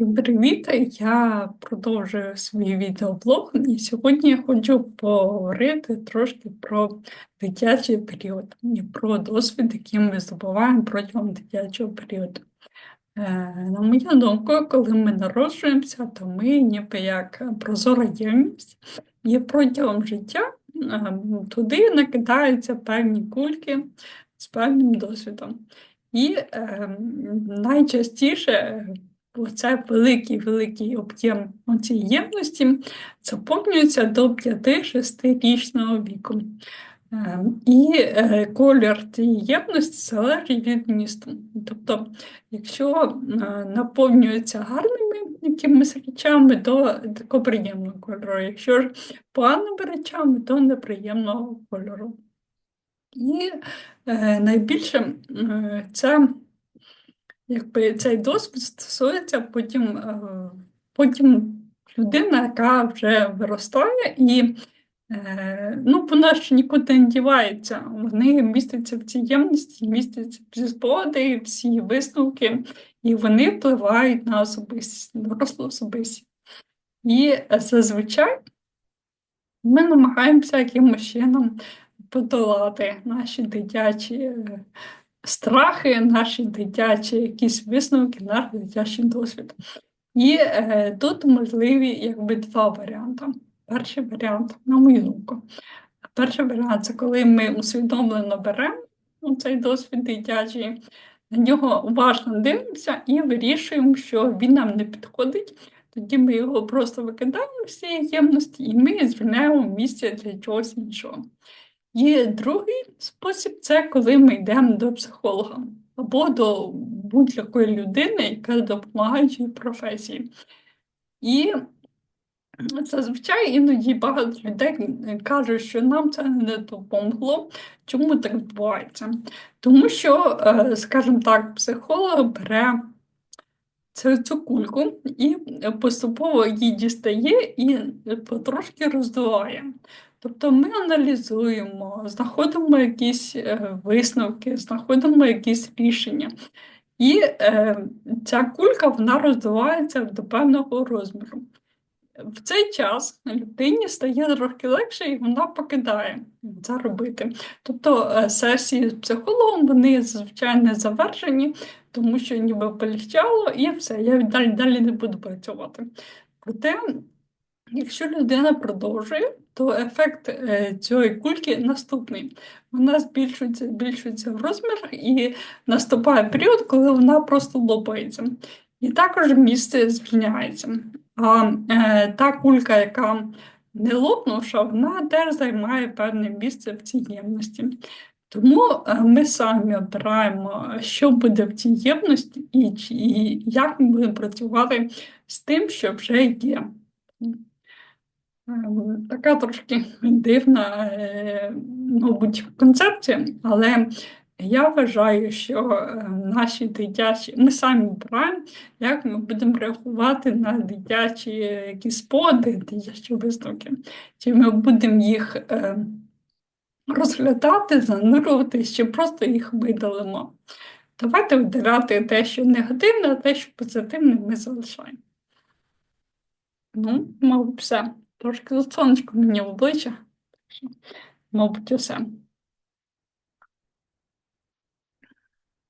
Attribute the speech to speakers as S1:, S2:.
S1: Привіт! Я продовжую свій відеоблог, і сьогодні я хочу поговорити трошки про дитячий період і про досвід, який ми здобуваємо протягом дитячого періоду. Е, На мою думку, коли ми народжуємося, то ми ніби як прозора ємність, і протягом життя е, туди накидаються певні кульки з певним досвідом. І е, найчастіше Оце великий-великий об'єм цієї ємності заповнюється до 5-6 віку. Е, і е, колір цієї ємності залежить від місту. Тобто, якщо е, наповнюється гарними якимись речами, то такого приємного кольору. Якщо ж поганими речами, то неприємного кольору. І найбільше це якби цей досвід стосується потім, е, потім людина, яка вже виростає, і е, ну, вона ж нікуди не дівається. Вони містяться в цій ємності, містяться всі спогади, всі висновки, і вони впливають на особистість, дорослу особистість. І зазвичай ми намагаємося якимось чином подолати наші дитячі е, страхи, наші дитячі якісь висновки, наш дитячий досвід. І е, тут можливі якби два варіанти. Перший варіант, на мою думку, перший варіант це коли ми усвідомлено беремо цей досвід дитячий, на нього уважно дивимося і вирішуємо, що він нам не підходить. Тоді ми його просто викидаємо з цієї ємності, і ми звільняємо місце для чогось іншого. І другий спосіб це коли ми йдемо до психолога або до будь-якої людини, яка допомагає цій професії. І зазвичай іноді багато людей кажуть, що нам це не допомогло. Чому так відбувається? Тому що, е, скажімо так, психолог бере цю кульку і поступово її дістає і потрошки роздуває. Тобто ми аналізуємо, знаходимо якісь е, висновки, знаходимо якісь рішення. І е, ця кулька вона роздувається до певного розміру. В цей час людині стає трохи легше, і вона покидає це робити. Тобто е, сесії з психологом вони зазвичай не завершені, тому що ніби полегчало і все, я далі, далі не буду працювати. Проте Якщо людина продовжує, то ефект е, цієї кульки наступний. Вона збільшується збільшується в розмірах і наступає період, коли вона просто лопається. І також місце звільняється. А е, та кулька, яка не лопнувша, вона теж займає певне місце в цій ємності. Тому е, ми самі обираємо, що буде в цій ємності, і, і як ми будемо працювати з тим, що вже є. Така трошки дивна, е, мабуть, концепція, але я вважаю, що ем, наші дитячі, ми самі обираємо, як ми будемо реагувати на дитячі якісь споди, дитячі висновки, чи ми будемо їх ем, розглядати, занурювати, чи просто їх видалимо. Давайте видаляти те, що негативне, а те, що позитивне, ми залишаємо. Ну, мабуть, все. Трошки за сонечко мені в обличчя. Мабуть, усе.